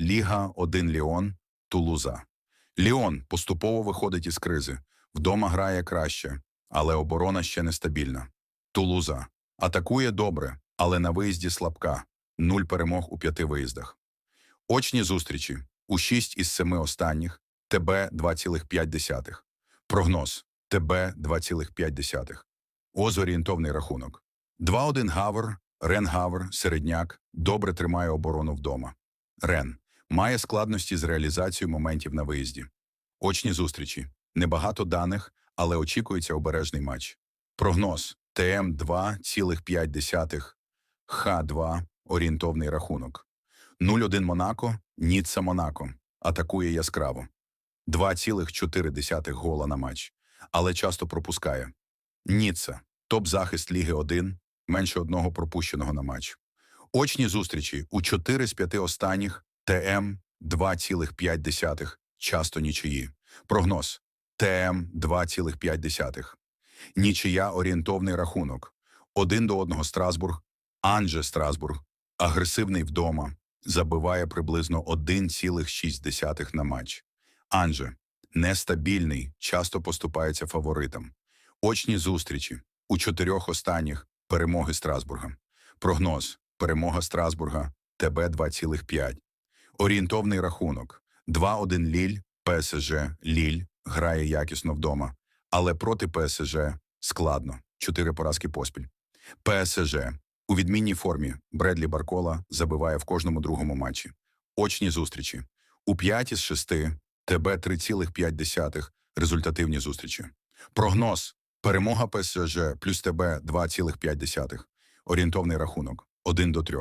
Ліга 1 Ліон, Тулуза. Ліон поступово виходить із кризи. Вдома грає краще, але оборона ще нестабільна. Тулуза атакує добре, але на виїзді слабка. Нуль перемог у п'яти виїздах. Очні зустрічі у 6 із 7 останніх ТБ 2,5. Прогноз ТБ 2,5. Оз орієнтовний рахунок. 2-1 Гавр, Рен Гавр, середняк, добре тримає оборону вдома. Рен має складності з реалізацією моментів на виїзді. Очні зустрічі. Небагато даних, але очікується обережний матч. Прогноз ТМ 2,5, Х2 орієнтовний рахунок. 0-1 Монако, Ніцца Монако. Атакує яскраво. 2,4 гола на матч, але часто пропускає. Ніцца топ-захист Ліги 1, менше одного пропущеного на матч. Очні зустрічі у 4 з 5 останніх ТМ 2,5, часто нічиї. Прогноз ТМ 2,5. Нічия орієнтовний рахунок. Один до одного Страсбург, Анже Страсбург, агресивний вдома, забиває приблизно 1,6 на матч. Анже нестабільний, часто поступається фаворитам. Очні зустрічі у чотирьох останніх перемоги Страсбурга. Прогноз перемога Страсбурга ТБ 2,5. Орієнтовний рахунок 2-1 Ліль, ПСЖ, Ліль грає якісно вдома, але проти ПСЖ складно. Чотири поразки поспіль. ПСЖ у відмінній формі Бредлі Баркола забиває в кожному другому матчі. Очні зустрічі у 5 із 6 ТБ 3,5 результативні зустрічі. Прогноз перемога ПСЖ плюс ТБ 2,5. Орієнтовний рахунок 1 до 3.